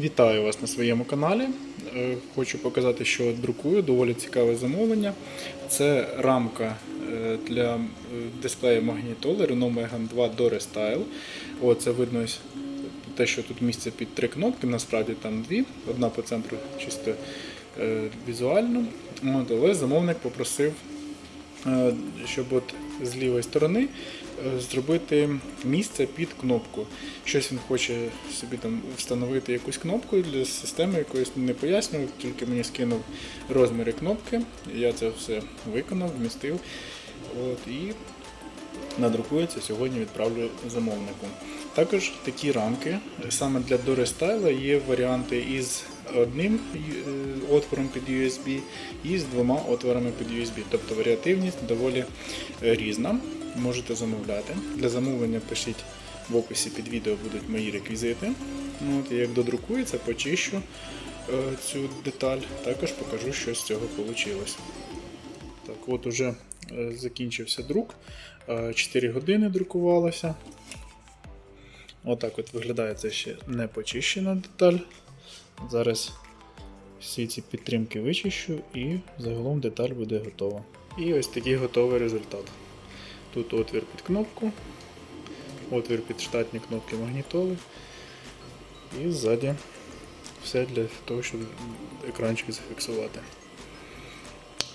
Вітаю вас на своєму каналі. Е, Хочу показати, що друкую доволі цікаве замовлення. Це рамка е, для е, дисплею магнітоли Renault Megane 2 Dore Style. О, це видно те, що тут місце під три кнопки, насправді там дві, одна по центру чисто візуально. Але замовник попросив щоб от з лівої сторони е, зробити місце під кнопку. Щось він хоче собі там встановити якусь кнопку для системи, якоїсь не пояснював, тільки мені скинув розміри кнопки. Я це все виконав, вмістив. От, і надрукується, сьогодні відправлю замовнику. Також такі рамки, саме для Dorestyle є варіанти із одним е, отвором під USB і з двома отворами під USB. Тобто варіативність доволі е, різна. Можете замовляти. Для замовлення пишіть в описі під відео будуть мої реквізити. Ну, От, як додрукується, почищу е, цю деталь, також покажу, що з цього вийшло. Так, от уже закінчився друк. 4 години друкувалося. Отак от виглядає це ще не почищена деталь. Зараз всі ці підтримки вичищу і загалом деталь буде готова. І ось такий готовий результат. Тут отвір під кнопку, отвір під штатні кнопки магнітоли. І ззаді все для того, щоб екранчик зафіксувати.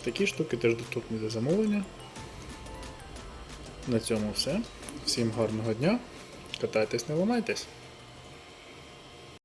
Такі штуки теж доступні за замовлення. На цьому все. Всім гарного дня. Катайтесь, не ламайтесь.